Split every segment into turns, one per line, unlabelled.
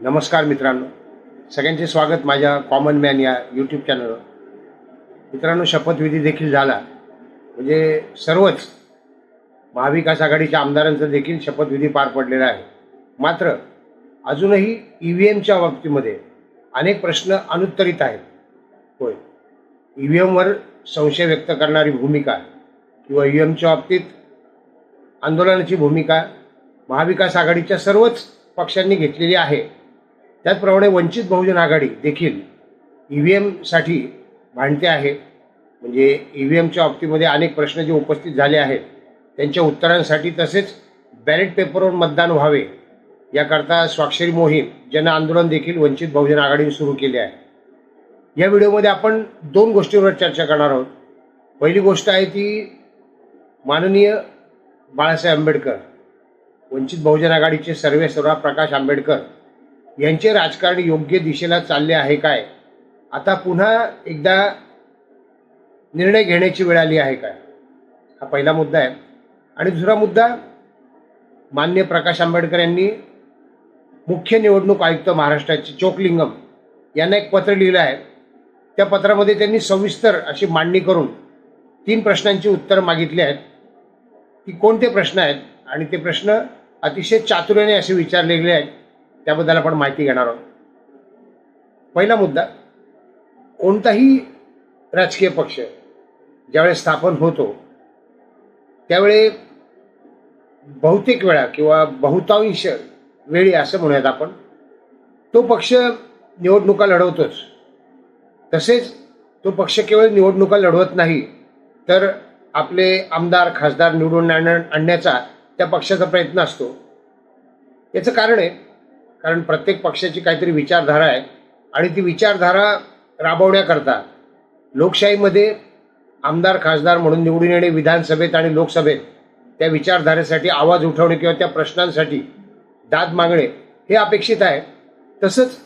नमस्कार मित्रांनो. सगळ्यांचे स्वागत माझ्या कॉमन मॅन या यूट्यूब चॅनलवर मित्रांनो शपथविधी देखील झाला. म्हणजे सर्वच महाविकास आघाडीच्या आमदारांचा देखील शपथविधी पार पडलेला आहे. मात्र अजूनही ई व्ही एमच्या बाबतीमध्ये अनेक प्रश्न अनुत्तरित आहेत. होय. ई व्ही एमवर संशय व्यक्त करणारी भूमिका किंवा ई व्ही एमच्या बाबतीत आंदोलनाची भूमिका महाविकास आघाडीच्या सर्वच पक्षांनी घेतलेली आहे. त्याचप्रमाणे वंचित बहुजन आघाडी देखील ई व्ही एमसाठी भांडते आहे. म्हणजे ई व्ही एमच्या बाबतीमध्ये अनेक प्रश्न जे उपस्थित झाले आहेत त्यांच्या उत्तरांसाठी तसेच बॅलेट पेपरवर मतदान व्हावे याकरता स्वाक्षरी मोहीम जन आंदोलन देखील वंचित बहुजन आघाडीने सुरू केले आहे. या व्हिडिओमध्ये आपण दोन गोष्टींवर चर्चा करणार आहोत. पहिली गोष्ट आहे ती माननीय बाळासाहेब आंबेडकर वंचित बहुजन आघाडीचे सर्वे सर्वा प्रकाश आंबेडकर यांचे राजकारण योग्य दिशेला चालले आहे काय? आता पुन्हा एकदा निर्णय घेण्याची वेळ आली आहे काय? हा पहिला मुद्दा आहे. आणि दुसरा मुद्दा मान्य प्रकाश आंबेडकर यांनी मुख्य निवडणूक आयुक्त महाराष्ट्राचे चोकलिंगम यांना एक पत्र लिहिलं आहे. त्या पत्रामध्ये त्यांनी सविस्तर अशी मांडणी करून तीन प्रश्नांची उत्तर मागितली आहेत. की कोणते प्रश्न आहेत? आणि ते प्रश्न अतिशय चातुर्याने असे विचारले गेले आहेत. त्याबद्दल आपण माहिती घेणार आहोत. पहिला मुद्दा कोणताही राजकीय पक्ष ज्यावेळेस स्थापन होतो त्यावेळी बहुतेक वेळा किंवा बहुतांश वेळी असं म्हणूयात आपण तो पक्ष निवडणुका लढवतोच. तसेच तो पक्ष केवळ निवडणुका लढवत नाही तर आपले आमदार खासदार निवडून आणण्याचा त्या पक्षाचा प्रयत्न असतो. याचं कारण आहे कारण प्रत्येक पक्षाची काहीतरी विचारधारा आहे आणि ती विचारधारा राबवण्याकरता लोकशाहीमध्ये आमदार खासदार म्हणून निवडून येणे विधानसभेत आणि लोकसभेत त्या विचारधारेसाठी आवाज उठवणे किंवा त्या प्रश्नांसाठी दाद मागणे हे अपेक्षित आहे. तसंच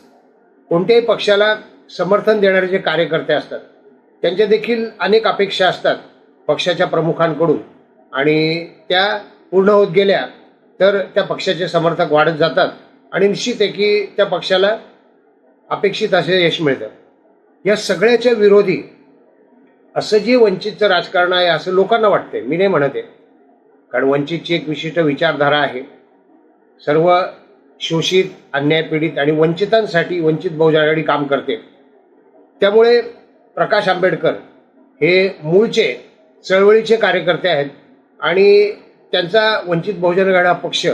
कोणत्याही पक्षाला समर्थन देणारे जे कार्यकर्ते असतात त्यांच्या देखील अनेक अपेक्षा असतात पक्षाच्या प्रमुखांकडून. आणि त्या पूर्ण होत गेल्या तर त्या पक्षाचे समर्थक वाढत जातात. आणि निश्चित आहे की त्या पक्षाला अपेक्षित असे यश मिळतं. या सगळ्याच्या विरोधी असं जे वंचितचं राजकारण आहे असं लोकांना वाटतंय. मी नाही म्हणत आहे. कारण वंचितची एक विशिष्ट विचारधारा आहे. सर्व शोषित अन्याय पीडित आणि वंचितांसाठी वंचित बहुजन आघाडी काम करते. त्यामुळे प्रकाश आंबेडकर हे मूळचे चळवळीचे कार्यकर्ते आहेत आणि त्यांचा वंचित बहुजन आघाडी पक्ष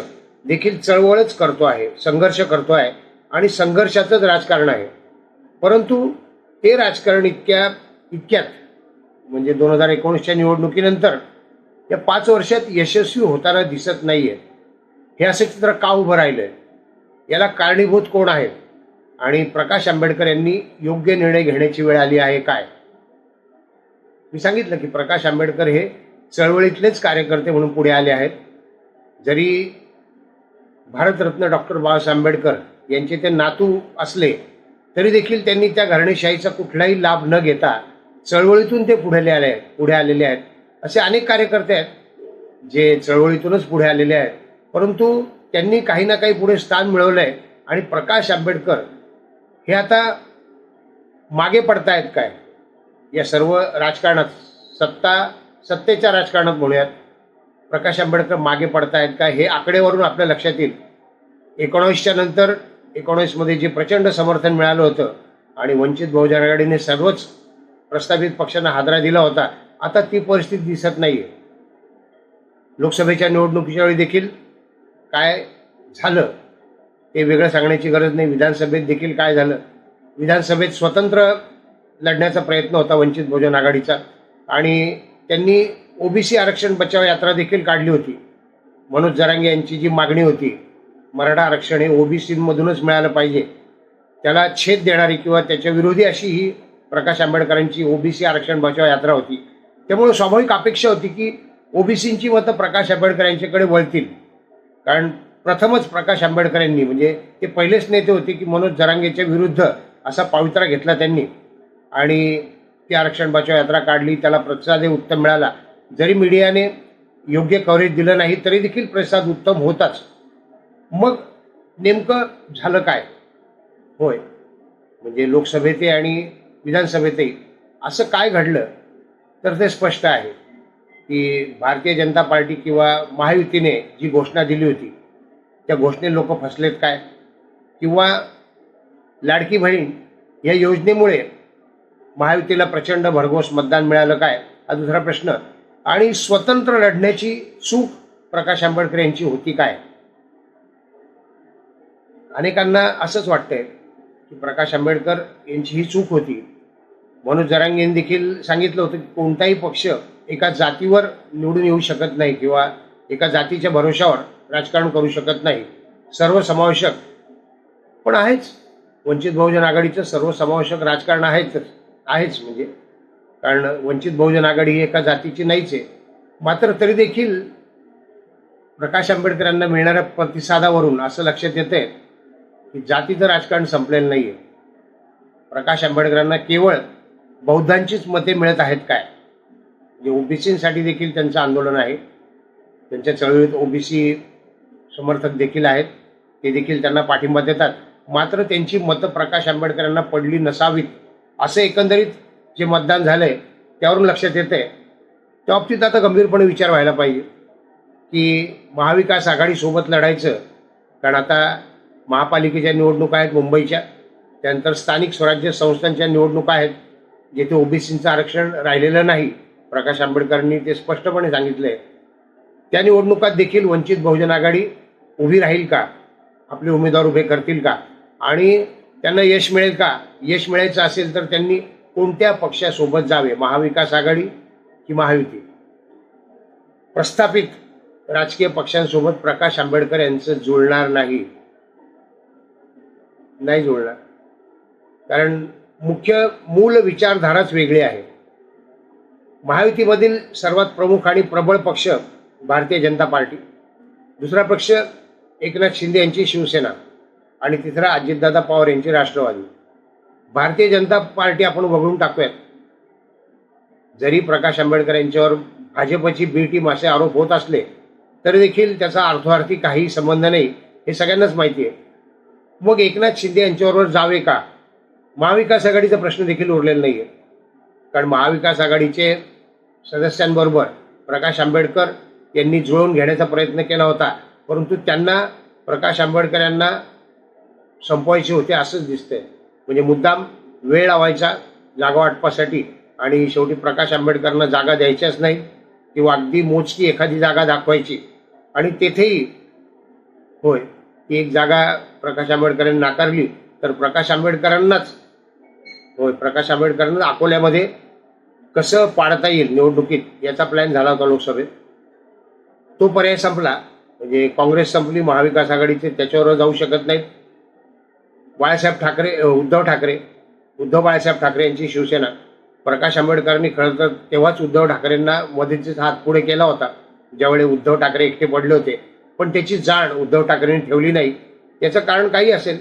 देखील चळवळच करतो आहे संघर्ष करतो आहे आणि संघर्षाचंच राजकारण आहे. परंतु ते राजकारण इतक्या इतक्यात म्हणजे दोन हजार एकोणीसच्या निवडणुकीनंतर या पाच वर्षात यशस्वी होताना दिसत नाही आहे हे असं चित्र का उभं राहिलं आहे याला कारणीभूत कोण आहेत? आणि प्रकाश आंबेडकर यांनी योग्य निर्णय घेण्याची वेळ आली आहे काय? मी सांगितलं की प्रकाश आंबेडकर हे चळवळीतलेच कार्यकर्ते म्हणून पुढे आले आहेत. जरी भारतरत्न डॉक्टर बाबासाहेब आंबेडकर यांचे ते नातू असले तरी देखील त्यांनी त्या घराणेशाहीचा कुठलाही लाभ न घेता चळवळीतून ते पुढे आले आहेत पुढे आलेले आहेत. असे अनेक कार्यकर्ते आहेत जे चळवळीतूनच पुढे आलेले आहेत. परंतु त्यांनी काही ना काही पुढे स्थान मिळवलं आहे आणि प्रकाश आंबेडकर हे आता मागे पडतायत काय? या सर्व राजकारणात सत्ता सत्तेच्या राजकारणात म्हणूयात. प्रकाश आंबेडकर मागे पडतायत का? हे आकडेवरून आपल्या लक्षात येईल. एकोणावीसच्या नंतर एकोणावीसमध्ये जे प्रचंड समर्थन मिळालं होतं आणि वंचित बहुजन आघाडीने सर्वच प्रस्तावित पक्षांना हादरा दिला होता आता ती परिस्थिती दिसत नाहीये. लोकसभेच्या निवडणुकीच्या वेळी देखील काय झालं ते वेगळं सांगण्याची गरज नाही. विधानसभेत देखील काय झालं? विधानसभेत स्वतंत्र लढण्याचा प्रयत्न होता वंचित बहुजन आघाडीचा आणि त्यांनी ओबीसी आरक्षण बचाव यात्रा देखील काढली होती. मनोज जरांगे यांची जी मागणी होती मराठा आरक्षण हे ओबीसीमधूनच मिळालं पाहिजे. त्याला छेद देणारी किंवा त्याच्या विरोधी अशी ही प्रकाश आंबेडकरांची ओबीसी आरक्षण बचाव यात्रा होती. त्यामुळे स्वाभाविक अपेक्षा होती की ओबीसींची मतं प्रकाश आंबेडकर यांच्याकडे वळतील. कारण प्रथमच प्रकाश आंबेडकर यांनी म्हणजे ते पहिलेच नेते होते की मनोज जरांगेच्या विरुद्ध असा पावित्रा घेतला त्यांनी. आणि ती आरक्षण बचाव यात्रा काढली त्याला प्रतिसादही उत्तम मिळाला. जरी मीडियाने योग्य कव्हरेज दिलं नाही तरी देखील प्रतिसाद उत्तम होताच. मग नेमकं झालं काय? होय. म्हणजे लोकसभेतही आणि विधानसभेतही असं काय घडलं? तर ते स्पष्ट आहे की भारतीय जनता पार्टी किंवा महायुतीने जी घोषणा दिली होती त्या घोषणेत लोक फसलेत काय? किंवा लाडकी बहीण या योजनेमुळे महायुतीला प्रचंड भरघोस मतदान मिळालं काय? हा दुसरा प्रश्न. आणि स्वतंत्र लढण्याची चूक प्रकाश आंबेडकर यांची होती काय? अनेकांना असंच वाटतंय की प्रकाश आंबेडकर यांची ही चूक होती. मनोज जरांगेंनी देखील सांगितलं होतं की कोणताही पक्ष एका जातीवर निवडून येऊ शकत नाही किंवा एका जातीच्या भरोशावर राजकारण करू शकत नाही. सर्वसमावेशक पण आहेच. वंचित बहुजन आघाडीचं सर्वसमावेशक राजकारण आहेच. आहेच म्हणजे. कारण वंचित बहुजन आघाडी ही एका जातीची नाहीच आहे. मात्र तरी देखील प्रकाश आंबेडकरांना मिळणाऱ्या प्रतिसादावरून असं लक्षात येतंय की जातीचं राजकारण संपलेलं नाही आहे प्रकाश आंबेडकरांना केवळ बौद्धांचीच मते मिळत आहेत काय? म्हणजे जे ओबीसीसाठी देखील त्यांचं आंदोलन आहे. त्यांच्या चळवळीत ओबीसी समर्थक देखील आहेत. ते देखील त्यांना पाठिंबा देतात. मात्र त्यांची मतं प्रकाश आंबेडकरांना पडली नसावीत असं एकंदरीत जे मतदान झालंय त्यावरून लक्षात येतंय. त्या बाबतीत आता गंभीरपणे विचार व्हायला पाहिजे की महाविकास आघाडीसोबत लढायचं कारण आता महापालिकेच्या निवडणुका आहेत मुंबईच्या त्यानंतर स्थानिक स्वराज्य संस्थांच्या निवडणुका आहेत जेथे ओबीसीचं आरक्षण राहिलेलं नाही प्रकाश आंबेडकरांनी ते स्पष्टपणे सांगितलंय. त्या निवडणुकात देखील वंचित बहुजन आघाडी उभी राहील का? आपले उमेदवार उभे करतील का? आणि त्यांना यश मिळेल का? यश मिळायचं असेल तर त्यांनी कोणत्या पक्षासोबत जावे? महाविकास आघाडी की महायुती? प्रस्थापित राजकीय पक्षांसोबत प्रकाश आंबेडकर यांचं जुळणार नाही. नाही जुळणार. कारण मुख्य मूल विचारधाराच वेगळी आहे. महायुतीमधील सर्वात प्रमुख आणि प्रबळ पक्ष भारतीय जनता पार्टी. दुसरा पक्ष एकनाथ शिंदे यांची शिवसेना आणि तिसरा अजितदादा पवार यांची राष्ट्रवादी. भारतीय जनता पार्टी आपण वगळून टाकूयात. जरी प्रकाश आंबेडकर यांच्यावर भाजपची बी टीम असे आरोप होत असले तरी देखील त्याचा अर्थार्थी काही संबंध नाही हे सगळ्यांनाच माहिती आहे. मग एकनाथ शिंदे यांच्याबरोबर जावे का? महाविकास आघाडीचा प्रश्न देखील उरलेला नाही आहे कारण महाविकास आघाडीचे सदस्यांबरोबर प्रकाश आंबेडकर यांनी जुळवून घेण्याचा प्रयत्न केला होता. परंतु त्यांना प्रकाश आंबेडकर यांना संपवायचे होते असंच दिसतंय. म्हणजे मुद्दाम वेळ लावायचा जागा वाटपासाठी. आणि शेवटी प्रकाश आंबेडकरांना जागा द्यायच्याच नाही किंवा अगदी मोजकी एखादी जागा दाखवायची. आणि तेथेही होय ती एक जागा प्रकाश आंबेडकरांनी नाकारली तर प्रकाश आंबेडकरांनाच होय प्रकाश आंबेडकरांना अकोल्यामध्ये कसं पाडता येईल निवडणुकीत याचा प्लॅन झाला होता लोकसभेत. तो पर्याय संपला. म्हणजे काँग्रेस संपली महाविकास आघाडीचे त्याच्यावर जाऊ शकत नाहीत. बाळासाहेब ठाकरे उद्धव ठाकरे उद्धव बाळासाहेब ठाकरे यांची शिवसेना. प्रकाश आंबेडकरांनी खरं तर तेव्हाच उद्धव ठाकरेंना मदतीचा हात पुढे केला होता. ज्यावेळी उद्धव ठाकरे एकटे पडले होते. पण त्याची जाण उद्धव ठाकरेंनी ठेवली नाही. याचं कारण काही असेल.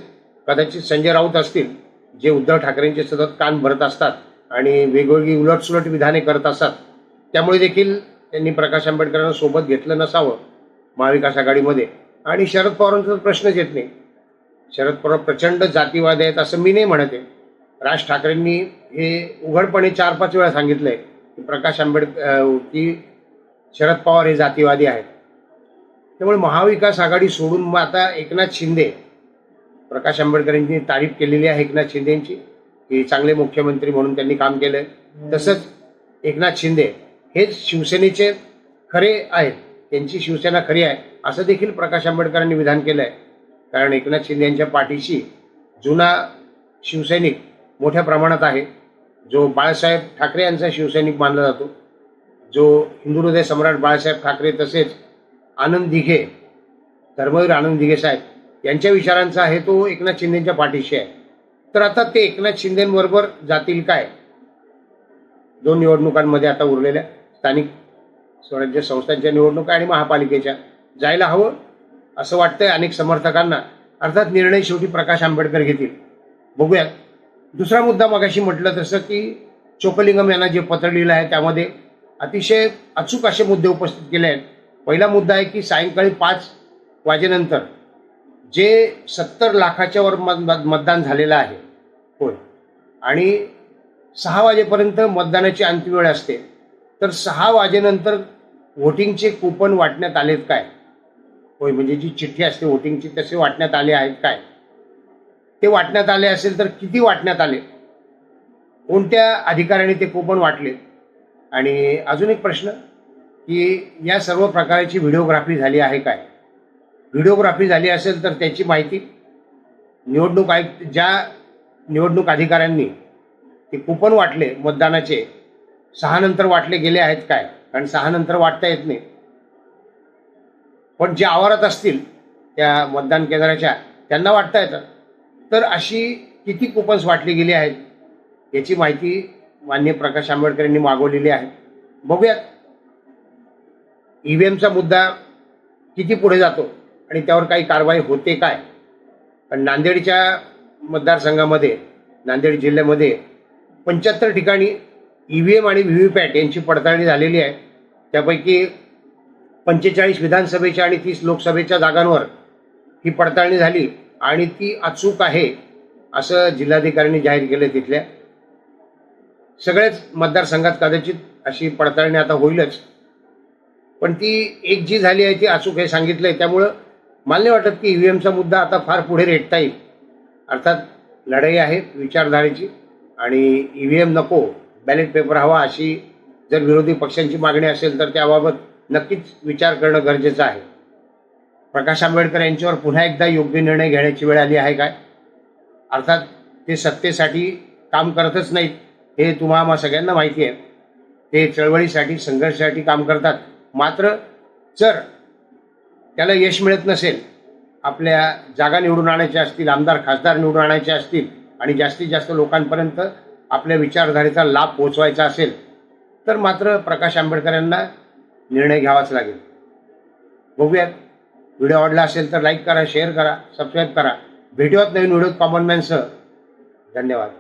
कदाचित संजय राऊत असतील जे उद्धव ठाकरेंचे सतत कान भरत असतात आणि वेगवेगळी उलटसुलट विधाने करत असतात. त्यामुळे देखील त्यांनी प्रकाश आंबेडकरांना सोबत घेतलं नसावं महाविकास आघाडीमध्ये. आणि शरद पवारांचा प्रश्नच येत नाही. शरद पवार प्रचंड जातीवाद आहेत असं मी नाही म्हणते राज ठाकरेंनी हे उघडपणे चार पाच वेळा सांगितलंय की प्रकाश आंबेडकर की शरद पवार हे जातीवादी आहेत. त्यामुळे महाविकास आघाडी सोडून मग आता एकनाथ शिंदे प्रकाश आंबेडकरांची तारीफ केलेली आहे एकनाथ शिंदेची की चांगले मुख्यमंत्री म्हणून त्यांनी काम केलंय. तसंच एकनाथ शिंदे हेच शिवसेनेचे खरे आहेत त्यांची शिवसेना खरी आहे असं देखील प्रकाश आंबेडकरांनी विधान केलंय. कारण एकनाथ शिंदे यांच्या पाठीशी जुना शिवसैनिक मोठ्या प्रमाणात आहे. जो बाळासाहेब ठाकरे यांचा शिवसैनिक मानला जातो. जो हिंदू हृदय सम्राट बाळासाहेब ठाकरे तसेच आनंद दिघे धर्मवीर आनंद दिघे साहेब यांच्या विचारांचा आहे तो एकनाथ शिंदेच्या पाठीशी आहे. तर आता ते एकनाथ शिंदेबरोबर जातील काय? दोन निवडणुकांमध्ये आता उरलेल्या स्थानिक स्वराज्य संस्थांच्या निवडणुका आणि महापालिकेच्या जायला हवं असं वाटतंय अनेक समर्थकांना. अर्थात निर्णय शेवटी प्रकाश आंबेडकर घेतील. बघूयात. दुसरा मुद्दा मगाशी म्हटलं तसं की चोकलिंगम यांना जे पत्र लिहिलं आहे त्यामध्ये अतिशय अचूक असे मुद्दे उपस्थित केले आहेत. पहिला मुद्दा आहे की सायंकाळी पाच वाजेनंतर जे सत्तर लाखाच्या वर मत मतदान झालेलं आहे होय. आणि सहा वाजेपर्यंत मतदानाची अंतिम वेळ असते. तर सहा वाजेनंतर व्होटिंगचे कुपन वाटण्यात आलेत काय? होय म्हणजे जी चिठ्ठी असते व्होटिंगची तसे वाटण्यात आले आहेत काय? ते वाटण्यात आले असेल तर किती वाटण्यात आले? कोणत्या अधिकाऱ्याने ते कुपन वाटले? आणि अजून एक प्रश्न. की या सर्व प्रकारची व्हिडिओग्राफी झाली आहे काय? व्हिडिओग्राफी झाली असेल तर त्याची माहिती निवडणूक आयुक्त ज्या निवडणूक अधिकाऱ्यांनी ते कुपन वाटले मतदानाचे सहा नंतर वाटले गेले आहेत काय? कारण सहा नंतर वाटता येत नाही. पण जे आवारात असतील त्या मतदान केंद्राच्या त्यांना वाटता येतं. तर अशी किती कुपन्स वाटली गेली आहेत याची माहिती मान्य प्रकाश आंबेडकर यांनी मागवलेली आहे. बघूयात. ईव्हीएमचा मुद्दा किती पुढे जातो आणि त्यावर काही कारवाई होते काय? पण नांदेडच्या मतदारसंघामध्ये नांदेड जिल्ह्यामध्ये पंच्याहत्तर ठिकाणी ई व्ही एम आणि व्ही व्ही पॅट यांची पडताळणी झालेली आहे. त्यापैकी पंचेचाळीस विधानसभेच्या आणि तीस लोकसभेच्या जागांवर ही पडताळणी झाली आणि ती अचूक आहे असं जिल्हाधिकाऱ्यांनी जाहीर केलं तिथल्या. सगळ्याच मतदारसंघात कदाचित अशी पडताळणी आता होईलच. पण ती एक जी झाली आहे ती अचूक हे सांगितलं आहे त्यामुळं मला नाही वाटत की ईव्हीएमचा मुद्दा आता फार पुढे रेटता येईल. अर्थात लढाई आहे विचारधारेची आणि ई व्ही एम नको बॅलेट पेपर हवा अशी जर विरोधी पक्षांची मागणी असेल तर त्याबाबत नक्कीच विचार करणं गरजेचं आहे. प्रकाश आंबेडकर यांच्यावर पुन्हा एकदा योग्य निर्णय घेण्याची वेळ आली आहे काय? अर्थात ते सत्तेसाठी काम करतच नाहीत हे तुम्हा सगळ्यांना माहिती आहे. ते चळवळीसाठी संघर्षासाठी काम करतात. मात्र जर त्याला यश मिळत नसेल आपल्या जागा निवडून आणायच्या असतील आमदार खासदार निवडून आणायचे असतील आणि जास्तीत जास्त लोकांपर्यंत आपल्या विचारधारेचा लाभ पोहोचवायचा असेल तर मात्र प्रकाश आंबेडकर यांना निर्णय घ्यावाच लागेल. बघूयात. व्हिडिओ आवडला असेल तर लाईक करा शेअर करा सबस्क्राईब करा. भेटूयात नवीन व्हिडिओ कॉमन मॅनसह. धन्यवाद.